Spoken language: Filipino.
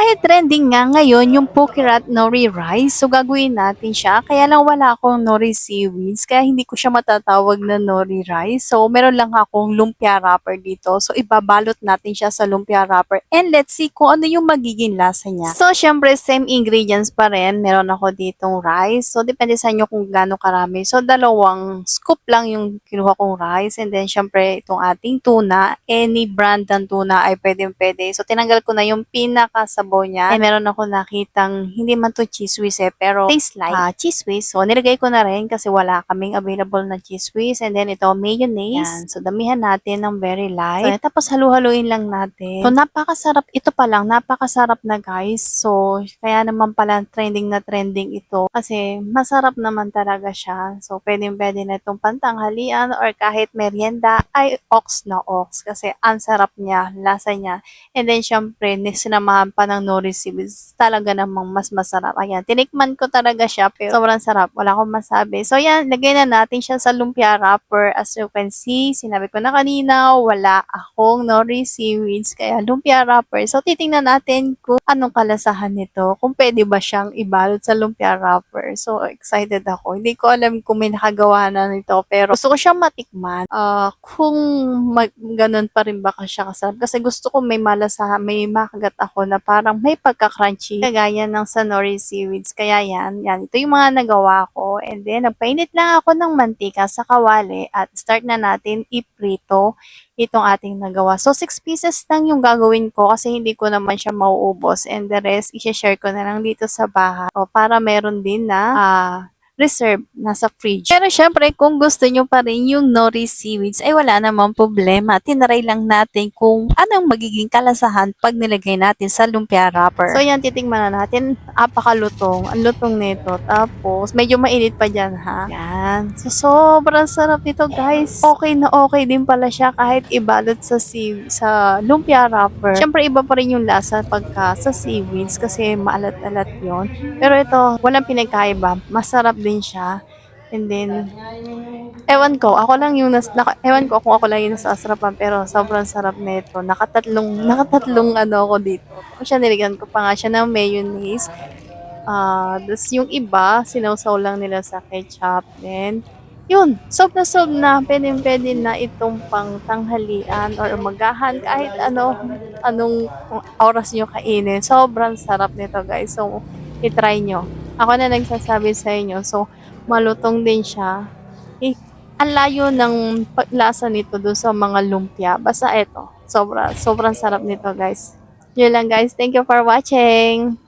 dahil trending nga ngayon yung Pokerat Nori Rice, so gagawin natin siya. Kaya lang wala akong Nori Seaweeds, kaya hindi ko siya matatawag na Nori Rice. So meron lang akong lumpia wrapper dito. So ibabalot natin siya sa lumpia wrapper and let's see kung ano yung magiging lasa niya. So syempre same ingredients pa rin. Meron ako ditong rice. So depende sa inyo kung gaano karami. So dalawang scoop lang yung kinuha kong rice and then syempre itong ating tuna. Any brand ng tuna ay pwede pwede. So tinanggal ko na yung pinakasabaw niya. And meron ako nakitang hindi man to cheese whiz eh, pero taste like ah, cheese whiz. So nilagay ko na rin kasi wala kaming available na cheese whiz. And then ito mayonnaise. Yan. So damihan natin ng very light. So, tapos halu-haluin lang natin. So napakasarap. Ito pa lang, napakasarap na guys. So kaya naman pala trending na trending ito. Kasi masarap naman talaga siya. So pwedeng pwede na itong pantanghalian or kahit merienda ay ox na ox. Kasi ang sarap niya, lasa niya. And then syempre, ni- sinamahan pa ng nori seaweeds. Talaga namang mas masarap. Ayan, tinikman ko talaga siya. Pero sobrang sarap. Wala akong masabi. So yan, lagay na natin siya sa lumpia wrapper. As you can see, sinabi ko na kanina, wala akong nori seaweeds. Kaya lumpia wrapper. So titingnan natin kung anong kalasahan nito. Kung pwede ba siyang ibalot sa lumpia wrapper. So excited ako. Hindi ko alam kung may nakagawa na nito. Pero gusto ko siyang matikman. Ah, kung mag, ganun pa rin ba siya kasarap. Kasi gusto ko may malasahan, may makagat ako na parang may pagka-crunchy. Kagaya ng sa nori seaweeds. Kaya yan, yan. Ito yung mga nagawa ko. And then, nagpainit lang ako ng mantika sa kawali at start na natin iprito itong ating nagawa. So, 6 pieces lang yung gagawin ko kasi hindi ko naman siya mauubos. And the rest, i-share ko na lang dito sa bahay. O, para meron din na ah, reserve nasa fridge. Pero syempre, kung gusto nyo pa rin yung nori seaweeds, ay wala namang problema. Tinaray lang natin kung anong magiging kalasahan pag nilagay natin sa lumpia wrapper. So yan, titingnan na natin. Apakalutong. Ang lutong nito. Tapos, medyo mainit pa dyan ha. Yan. So, sobrang sarap nito guys. Okay na okay din pala siya kahit ibalot sa sea, sa lumpia wrapper. Syempre, iba pa rin yung lasa pagka sa seaweeds kasi maalat-alat yon Pero ito, walang pinagkaiba. Masarap din siya. And then, ewan ko, ako lang yung nas, naka, ewan ko kung ako lang yung nasasarapan, pero sobrang sarap nito. Nakatatlong, nakatatlong ano ako dito. Siya niligan ko pa nga siya ng mayonnaise. Ah, tapos yung iba, sinawsaw lang nila sa ketchup. Then, yun, sob na sob na, pwede pwede na itong pang tanghalian or umagahan, kahit ano, anong oras nyo kainin. Sobrang sarap nito guys. So, itry nyo. Ako na nagsasabi sa inyo. So, malutong din siya. Eh, ang layo ng paglasa nito doon sa mga lumpia. Basta eto, sobra, sobrang sarap nito guys. Yun lang guys. Thank you for watching.